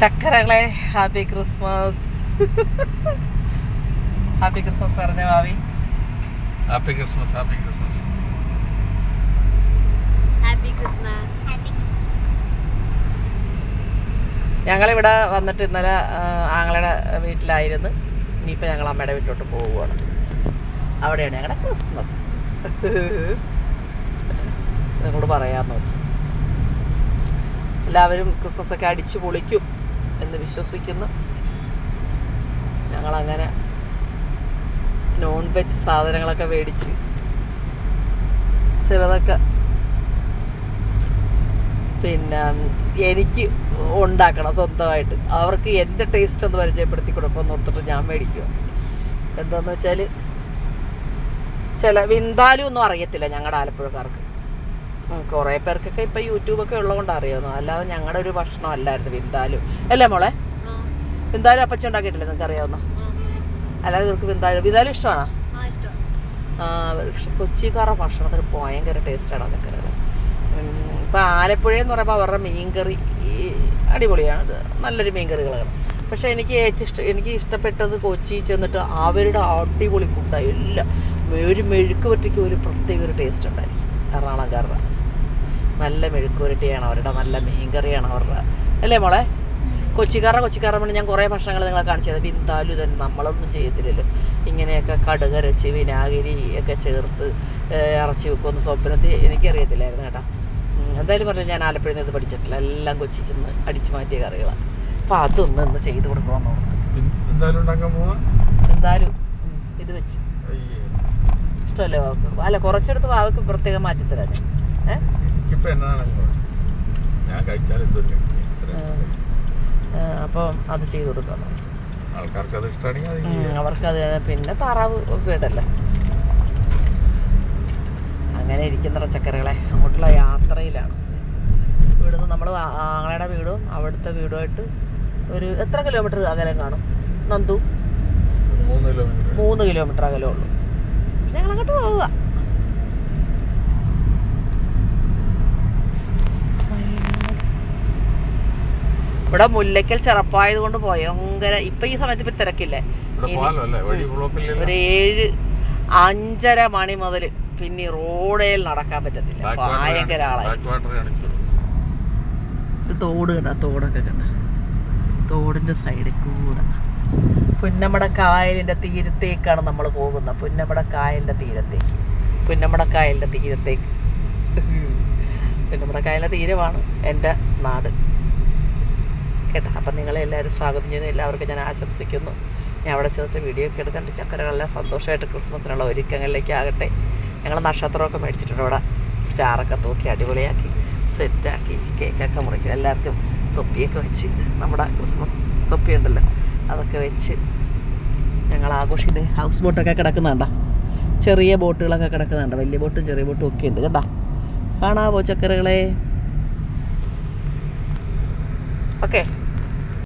ചക്കരകളെ happy Christmas. Happy Christmas പറഞ്ഞ ഭാവി. Happy Christmas happy Christmas. Happy Christmas. ഞങ്ങളിവിടെ വന്നിട്ട് ഇന്നലെ ആങ്ങളുടെ വീട്ടിലായിരുന്നു. ഇനിയിപ്പോൾ ഞങ്ങൾ അമ്മയുടെ വീട്ടിലോട്ട് പോവുകയാണ്. അവിടെയാണ് ഞങ്ങളുടെ ക്രിസ്മസ്. നിങ്ങളോട് പറയാൻ നോക്കി. എല്ലാവരും ക്രിസ്മസ് ഒക്കെ അടിച്ചു പൊളിക്കും എന്ന് വിശ്വസിക്കുന്നു. ഞങ്ങളങ്ങനെ നോൺ വെജ് സാധനങ്ങളൊക്കെ മേടിച്ച് ചിലതൊക്കെ പിന്നെ എനിക്ക് ഉണ്ടാക്കണം സ്വന്തമായിട്ട്. അവർക്ക് എന്റെ ടേസ്റ്റ് ഒന്ന് പരിചയപ്പെടുത്തി കൊടുക്കുമെന്ന് ഓർത്തിട്ട് ഞാൻ മേടിക്കുക എന്താണെന്ന് വെച്ചാൽ ചില വിന്താലും ഒന്നും അറിയത്തില്ല ഞങ്ങളുടെ ആലപ്പുഴക്കാർക്ക്. കുറേ പേർക്കൊക്കെ ഇപ്പം യൂട്യൂബൊക്കെ ഉള്ളതുകൊണ്ട് അറിയാവുന്നു അല്ലാതെ ഞങ്ങളുടെ ഒരു ഭക്ഷണം അല്ലായിരുന്നു വിന്താലും. അല്ലേ മോളെ? വിന്താലും അപ്പച്ച ഉണ്ടാക്കിയിട്ടില്ലേ നിങ്ങൾക്ക് അറിയാവുന്ന? അല്ലാതെ നിങ്ങൾക്ക് വിന്താലും വിന്താലും ഇഷ്ടമാണോ? കൊച്ചിക്കാരുടെ ഭക്ഷണത്തിന് ഭയങ്കര ടേസ്റ്റാണ് അതൊക്കെ ഇപ്പം ആലപ്പുഴ എന്ന് പറയുമ്പോൾ അവരുടെ മീൻകറി കറി അടിപൊളിയാണ് നല്ലൊരു നല്ലൊരു മീൻകറികളാണ്. പക്ഷേ എനിക്ക് ഏറ്റവും ഇഷ്ടം എനിക്ക് ഇഷ്ടപ്പെട്ടത് കൊച്ചി ചെന്നിട്ട് അവരുടെ അടിപൊളി ഫുഡായി എല്ലാം. ഒരു മെഴുക്ക് പറ്റിക്ക് ഒരു പ്രത്യേക ഒരു ടേസ്റ്റ് ഉണ്ടായിരിക്കും എറണാകുളംകാരുടെ നല്ല മെഴുക്ക് വരട്ടിയാണ് അവരുടെ നല്ല മീൻകറിയാണ് അവരുടെ. അല്ലേ മോളെ? കൊച്ചിക്കാരുടെ കൊച്ചിക്കാരുടെ പറഞ്ഞ് ഞാൻ കുറേ ഭക്ഷണങ്ങൾ നിങ്ങളെ കാണിച്ചത് ബിന്ദാലു തന്നെ നമ്മളൊന്നും ചെയ്യത്തില്ലല്ലോ. ഇങ്ങനെയൊക്കെ കടുകരച്ച് വിനാഗിരി ഒക്കെ ചേർത്ത് ഇറച്ചി വെക്കുമെന്ന് സ്വപ്നത്തിൽ എനിക്കറിയത്തില്ലായിരുന്നു കേട്ടോ. എന്തായാലും പറഞ്ഞു ഞാൻ ആലപ്പുഴയിൽ നിന്ന് ഇത് പഠിച്ചിട്ടില്ല. എല്ലാം കൊച്ചി ചെന്ന് അടിച്ചു മാറ്റിയ കറികളാണ് അപ്പം അതൊന്ന് ഒന്ന് ചെയ്ത് കൊടുക്കണമെന്ന് ഓർത്ത്. എന്തായാലും ഇത് വെച്ച്. ഇഷ്ടമല്ലേ വാവക്ക്? അല്ല കുറച്ചെടുത്ത് വാവക്ക് പ്രത്യേകം മാറ്റിത്തരാം ഞാൻ. ഏഹ് എനിക്കിപ്പോ എന്നതാണല്ലോ ഞാൻ കഴിച്ചാൽ എന്തൊരു അപ്പം അത് ചെയ്തു കൊടുക്കാം ആൾക്കാർക്ക് അത് ഇഷ്ടമാണെങ്കിൽ അത് അവർക്കത് പിന്നെ താറാവ് വീടല്ലേ അങ്ങനെ ഇരിക്കുന്ന പച്ചക്കറികളെ അങ്ങോട്ടുള്ള യാത്രയിലാണ്. ഇവിടുന്ന് നമ്മൾ ആങ്ങളുടെ വീടും അവിടുത്തെ വീടുമായിട്ട് ഒരു എത്ര കിലോമീറ്റർ അകലം കാണും? നന്ദു? മൂന്ന് കിലോമീറ്റർ കിലോമീറ്റർ ഉള്ളൂ. ഞങ്ങൾ അങ്ങോട്ട് പോവുക. ഇവിടെ മുല്ലയ്ക്കൽ ചെറുപ്പായത് കൊണ്ട് ഭയങ്കര ഇപ്പൊ ഈ സമയത്ത് ഇപ്പൊ തിരക്കില്ലേ? ഒരു ഏഴ് അഞ്ചര മണി മുതൽ പിന്നെ റോഡേൽ നടക്കാൻ പറ്റത്തില്ല. ഭയങ്കര ആളായി. വാട്ടർ കാണിച്ചു? ഇത് തോട് കണ്ട? തോടൊക്കെ കണ്ട? തോടിന്റെ സൈഡിൽ കൂടെ. പുന്നമട കായലിന്റെ തീരത്തേക്കാണ് നമ്മൾ പോകുന്നത്. പുന്നമട കായലിന്റെ തീരത്തേക്ക്. പുന്നമട കായലിന്റെ തീരത്തേക്ക്. പുന്നമട കായലിന്റെ തീരമാണ് എന്റെ നാട്. കേട്ടോ. അപ്പം നിങ്ങളെ എല്ലാവരും സ്വാഗതം ചെയ്യുന്നു. എല്ലാവർക്കും ഞാൻ ആശംസിക്കുന്നു. ഞാൻ അവിടെ ചെന്നിട്ട് വീഡിയോ ഒക്കെ എടുക്കണ്ട് ചക്കരകളെല്ലാം സന്തോഷമായിട്ട് ക്രിസ്മസിനുള്ള ഒരുക്കങ്ങളിലേക്ക് ആകട്ടെ. ഞങ്ങൾ നക്ഷത്രമൊക്കെ മേടിച്ചിട്ടുണ്ട് അവിടെ സ്റ്റാറൊക്കെ തൂക്കി അടിപൊളിയാക്കി സെറ്റാക്കി കേക്കൊക്കെ മുറിക്കും. എല്ലാവർക്കും തൊപ്പിയൊക്കെ വെച്ച് നമ്മുടെ ക്രിസ്മസ് തൊപ്പി ഉണ്ടല്ലോ അതൊക്കെ വെച്ച് ഞങ്ങൾ ആഘോഷിക്കുന്നത് ഹൗസ് ബോട്ടൊക്കെ കിടക്കുന്നുണ്ട? ചെറിയ ബോട്ടുകളൊക്കെ കിടക്കുന്നുണ്ട്? വലിയ ബോട്ടും ചെറിയ ബോട്ടും ഒക്കെ ഉണ്ട് കേട്ടോ. കാണാവോ ചക്കരകളെ? ഓക്കെ